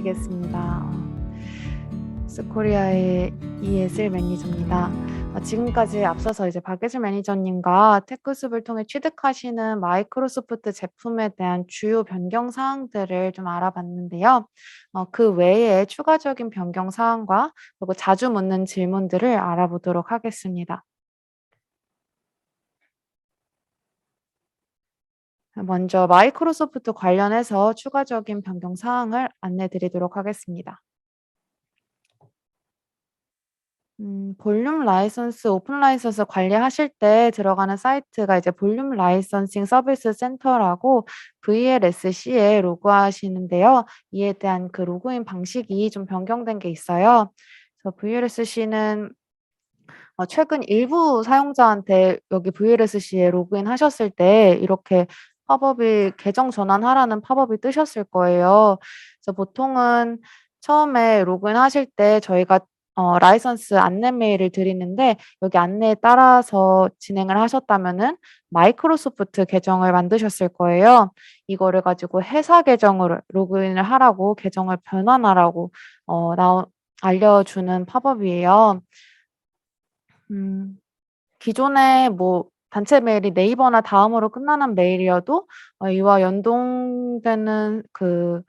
드리겠습니다. 스코리아의 이예슬 매니저입니다. 어, 지금까지 앞서서 이제 박예슬 매니저님과 테크숲을 통해 취득하시는 마이크로소프트 제품에 대한 주요 변경 사항들을 좀 알아봤는데요. 어, 그 외에 추가적인 변경 사항과 그리고 자주 묻는 질문들을 알아보도록 하겠습니다. 먼저 마이크로소프트 관련해서 추가적인 변경 사항을 안내 드리도록 하겠습니다. 음, 볼륨 라이선스, 오픈 라이선스 관리하실 때 들어가는 사이트가 이제 볼륨 라이선싱 서비스 센터라고 VLSC에 로그하시는데요. 이에 대한 그 로그인 방식이 좀 변경된 게 있어요. 그래서 VLSC는 어, 최근 일부 사용자한테 여기 VLSC에 로그인 하셨을 때 이렇게 팝업이 계정 전환하라는 팝업이 뜨셨을 거예요. 그래서 보통은 처음에 로그인 하실 때 저희가 어, 라이선스 안내 메일을 드리는데 여기 안내에 따라서 진행을 하셨다면은 마이크로소프트 계정을 만드셨을 거예요. 이거를 가지고 회사 계정으로 로그인을 하라고 계정을 변환하라고 어, 나 알려주는 팝업이에요. 음, 기존에 뭐 단체 메일이 네이버나 다음으로 끝나는 메일이어도 어, 이와 연동되는 그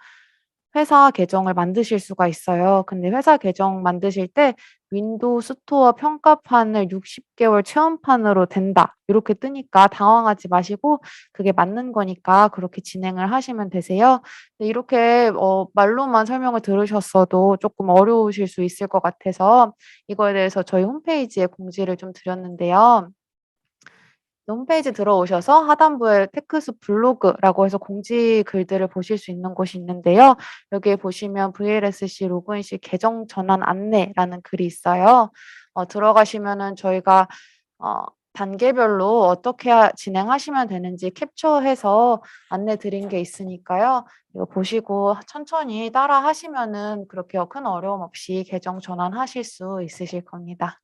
회사 계정을 만드실 수가 있어요. 근데 회사 계정 만드실 때 윈도우 스토어 평가판을 60개월 체험판으로 된다. 이렇게 뜨니까 당황하지 마시고 그게 맞는 거니까 그렇게 진행을 하시면 되세요. 이렇게 어, 말로만 설명을 들으셨어도 조금 어려우실 수 있을 것 같아서 이거에 대해서 저희 홈페이지에 공지를 좀 드렸는데요. 홈페이지 들어오셔서 하단부에 테크스 블로그라고 해서 공지 글들을 보실 수 있는 곳이 있는데요. 여기에 보시면 VLSC 로그인 시 계정 전환 안내라는 글이 있어요. 어, 들어가시면은 저희가 어, 단계별로 어떻게 진행하시면 되는지 캡처해서 안내 드린 게 있으니까요. 이거 보시고 천천히 따라 하시면은 그렇게 큰 어려움 없이 계정 전환하실 수 있으실 겁니다.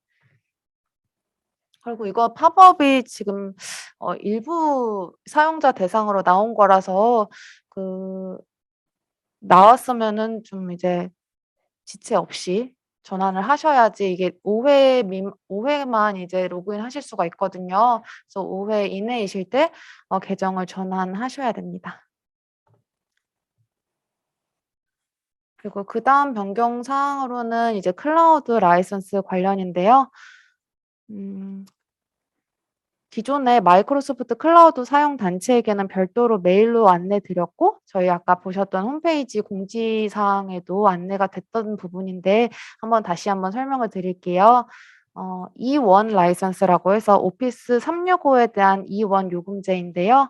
그리고 이거 팝업이 지금 어 일부 사용자 대상으로 나온 거라서 그 나왔으면은 좀 이제 지체 없이 전환을 하셔야지 이게 5회 민5 회만 이제 로그인 하실 수가 있거든요. 그래서 5회 이내이실 때 어 계정을 전환하셔야 됩니다. 그리고 그 다음 변경 사항으로는 이제 클라우드 라이선스 관련인데요. 음. 기존에 마이크로소프트 클라우드 사용 단체에게는 별도로 메일로 안내 드렸고 저희 아까 보셨던 홈페이지 공지 사항에도 안내가 됐던 부분인데 한번 다시 한번 설명을 드릴게요. 어, E1 라이선스라고 해서 오피스 365에 대한 E1 요금제인데요.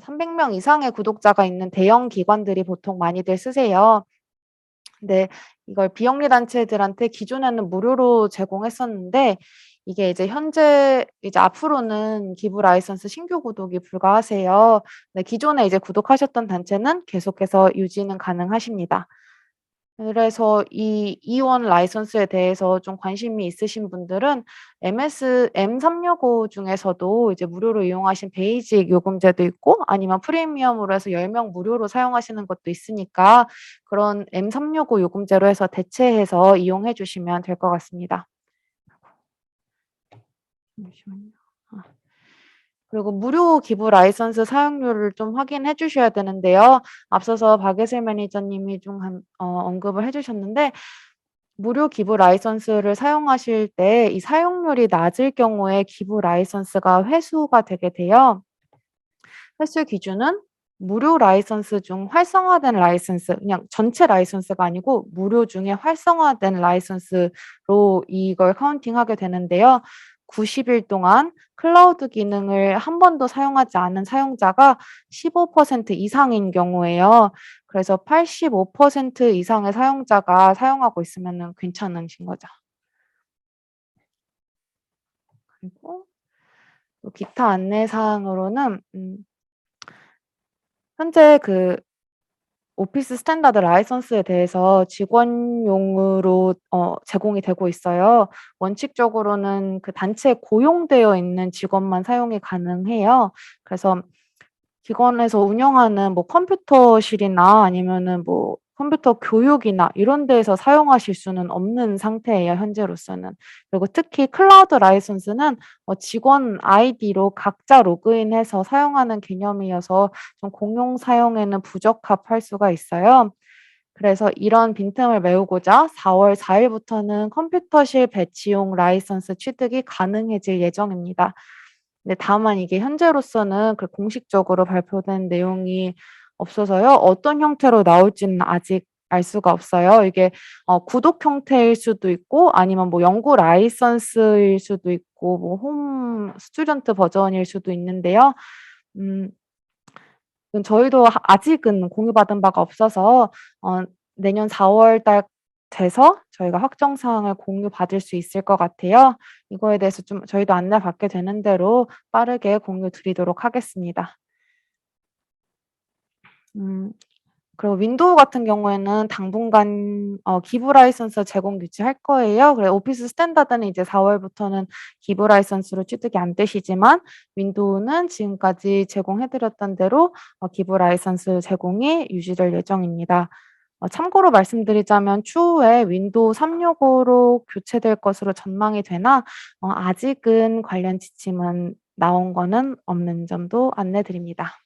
300명 이상의 구독자가 있는 대형 기관들이 보통 많이들 쓰세요. 근데 이걸 비영리 단체들한테 기존에는 무료로 제공했었는데 이게 이제 현재 이제 앞으로는 기부 라이선스 신규 구독이 불가하세요. 네, 기존에 이제 구독하셨던 단체는 계속해서 유지는 가능하십니다. 그래서 이 E1 라이선스에 대해서 좀 관심이 있으신 분들은 MS M365 중에서도 이제 무료로 이용하신 베이직 요금제도 있고 아니면 프리미엄으로 해서 10명 무료로 사용하시는 것도 있으니까 그런 M365 요금제로 해서 대체해서 이용해 주시면 될 것 같습니다. 잠시만요. 아. 그리고 무료 기부 라이선스 사용료를 좀 확인해 주셔야 되는데요. 앞서서 박예슬 매니저님이 좀 한, 어, 언급을 해 주셨는데 무료 기부 라이선스를 사용하실 때 이 사용률이 낮을 경우에 기부 라이선스가 회수가 되게 돼요. 회수 기준은 무료 라이선스 중 활성화된 라이선스, 그냥 전체 라이선스가 아니고 무료 중에 활성화된 라이선스로 이걸 카운팅하게 되는데요. 90일 동안 클라우드 기능을 한 번도 사용하지 않은 사용자가 15% 이상인 경우에요. 그래서 85% 이상의 사용자가 사용하고 있으면 괜찮으신 거죠. 그리고 기타 안내 사항으로는 음, 현재 그 오피스 스탠다드 라이선스에 대해서 직원용으로 어 제공이 되고 있어요. 원칙적으로는 그 단체에 고용되어 있는 직원만 사용이 가능해요. 그래서 기관에서 운영하는 뭐 컴퓨터실이나 아니면은 뭐 컴퓨터 교육이나 이런 데에서 사용하실 수는 없는 상태예요, 현재로서는. 그리고 특히 클라우드 라이선스는 어 직원 아이디로 각자 로그인해서 사용하는 개념이어서 좀 공용 사용에는 부적합할 수가 있어요. 그래서 이런 빈틈을 메우고자 4월 4 일부터는 컴퓨터실 배치용 라이선스 취득이 가능해질 예정입니다. 네 다만 이게 현재로서는 그 공식적으로 발표된 내용이 없어서요. 어떤 형태로 나올지는 아직 알 수가 없어요. 이게 어 구독 형태일 수도 있고 아니면 뭐 연구 라이선스일 수도 있고 뭐 홈 스튜던트 버전일 수도 있는데요. 음음 저희도 하 아직은 공유받은 바가 없어서 어 내년 4월 달 돼서 저희가 확정 사항을 공유 받을 수 있을 것 같아요. 이거에 대해서 좀 저희도 안내 받게 되는 대로 빠르게 공유 드리도록 하겠습니다. 음 그리고 윈도우 같은 경우에는 당분간 어 기부 라이선스 제공 유지할 거예요. 그래 오피스 스탠다드는 이제 4 월부터는 기부 라이선스로 취득이 안 되시지만 윈도우는 지금까지 제공해 드렸던 대로 어 기부 라이선스 제공이 유지될 예정입니다. 어 참고로 말씀드리자면 추후에 윈도우 365로 교체될 것으로 전망이 되나 어 아직은 관련 지침은 나온 거는 없는 점도 안내 드립니다.